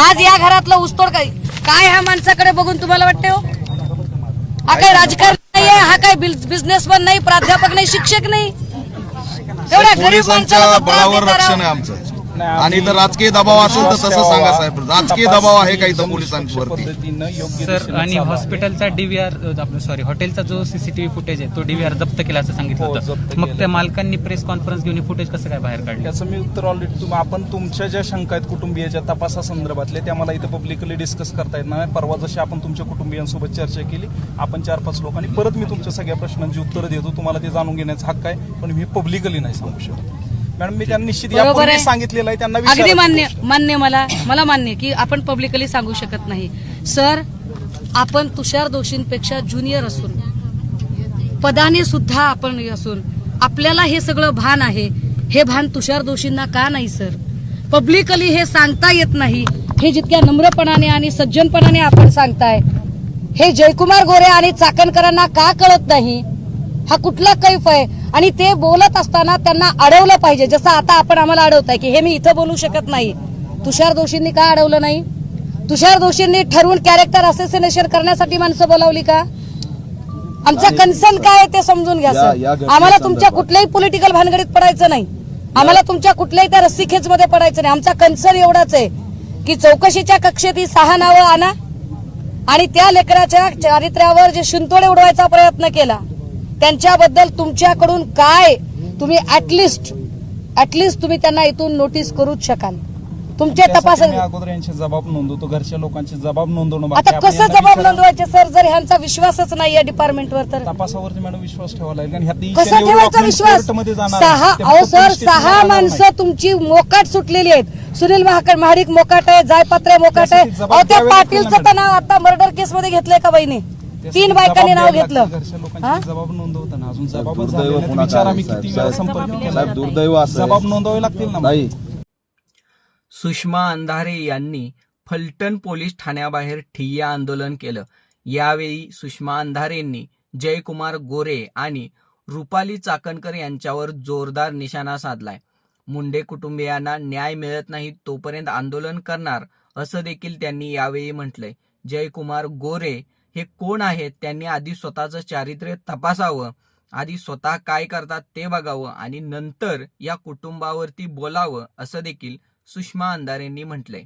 आज या घरातलं ऊसतोड काय? काय ह्या माणसाकडे बघून तुम्हाला वाटते हो? हा काय राजकारण नाहीये हा काय बिझनेसमॅन नाही प्राध्यापक नाही शिक्षक नाही. एवढ्या गरीब पोलिसांच्या माणसाला बळावर रक्षण आहे. आमचं. आणि तर राजकीय दबाव असेल तर तसं सांगा साहेब. राजकीय दबाव आहे का इथं पोलिसांवरती? पद्धतीनं योग्य सर आणि. हॉस्पिटलचा डीव्हीआर आपलं सॉरी हॉटेलचा जो सीसीटीव्ही फुटेज आहे तो डीव्हीआर जप्त केला असं सांगितलं हो, होतं. मग. त्या मालकांनी प्रेस कॉन्फरन्स घेऊन फुटेज कसं काय बाहेर काढलं? त्याचं मी उत्तर ऑलरेडी तुम आपण तुमच्या ज्या शंका आहेत कुटुंबियाच्या तपासासंदर्भातले त्या मला इथं पब्लिकली डिस्कस करता येत नाही. परवा जशी आपण तुमच्या कुटुंबियांसोबत चर्चा केली आपण चार पाच लोकांनी परत मी तुमच्या सगळ्या प्रश्नांची उत्तरं देतो. तुम्हाला ते जाणून घेण्याचा हक्क आहे पण मी पब्लिकली नाही सांगू शकत. मॅडम मी त्यांना निश्चित बरोबर यापूर्वी आहे. सांगितलेलं आहे त्यांना अगदी मान्य गोष्ट. मान्य मला. मला मान्य की आपण पब्लिकली सांगू शकत नाही. सर आपण तुषार दोषींपेक्षा ज्युनियर असून पदाने सुद्धा आपण असून आपल्याला हे सगळं भान आहे. हे भान तुषार दोषींना का नाही सर पब्लिकली हे सांगता येत नाही. हे जितक्या नम्रपणाने आणि सज्जनपणाने आपण सांगताय हे जयकुमार गोरे आणि चाकणकरांना का कळत नाही? हा कुठला कैफ आहे? आणि ते बोलत असताना त्यांना अडवलं पाहिजे. जसं आता आपण आम्हाला अडवताय की हे मी इथं बोलू शकत नाही. तुषार दोषींनी का अडवलं नाही? तुषार दोषींनी ठरवून कॅरेक्टर असेसिनेशन करण्यासाठी माणसं बोलावली का? आमचा कन्सर्न काय आहे ते समजून घ्या सर. आम्हाला तुमच्या कुठल्याही पॉलिटिकल भानगडीत पडायचं नाही. आम्हाला तुमच्या कुठल्याही त्या रस्सीखेच मध्ये पडायचं नाही. आमचा कन्सर्न एवढाच आहे की चौकशीच्या कक्षेत ही सहा नावं आणा आणि त्या लेकराच्या चारित्र्यावर जे शिंतोडे उडवायचा प्रयत्न केला त्यांच्याबद्दल तुमच्याकडून काय तुम्ही ऍटलिस्ट ऍटलिस्ट तुम्ही त्यांना इथून नोटीस करूच शकाल. तुमचे तपास अगोदर यांचे जबाब नोंदवतो घरच्या लोकांचे जबाब नोंदवणं आता कसं जबाब. नोंदवायचे सर जर ह्यांचा विश्वासच नाही या डिपार्टमेंटवर तर. तपासावरती मॅडम विश्वास ठेवावा लागेल. कसा ठेवायचा विश्वास? सहा अहो सर सहा माणसं. तुमची मोकाट सुटलेली आहेत. सुनील महाकड महाडिक मोकाट आहे जायपात्रे मोकाट आहे. अहो त्या पाटीलचं तर नाव आता मर्डर केस मध्ये घेतलंय का बहिणी? तीन बायकांनी नाव घेतलं. हा? जबाब नोंदवताना अजून जबाबच दुर्दैव. पुन्हा विचार आम्ही किती वेळा साहेब, संपर्क केला? साहेब दुर्दैव असं आहे. जबाब नोंदवावे लागतील ना नाही. सुषमा अंधारे यांनी फलटण पोलीस ठाण्याबाहेर ठिय्या आंदोलन केलं. यावेळी सुषमा अंधारेंनी जयकुमार गोरे आणि रुपाली चाकणकर यांच्यावर जोरदार निशाणा साधलाय. मुंडे कुटुंबियांना न्याय मिळत नाही तोपर्यंत आंदोलन करणार असं देखील त्यांनी यावेळी म्हटलंय. जयकुमार गोरे हे कोण आहेत? त्यांनी आधी स्वतःचं चारित्र्य तपासावं. आधी स्वतः काय करतात ते बघावं आणि नंतर या कुटुंबावरती बोलावं असं देखील सुषमा अंधारेंनी म्हटलंय.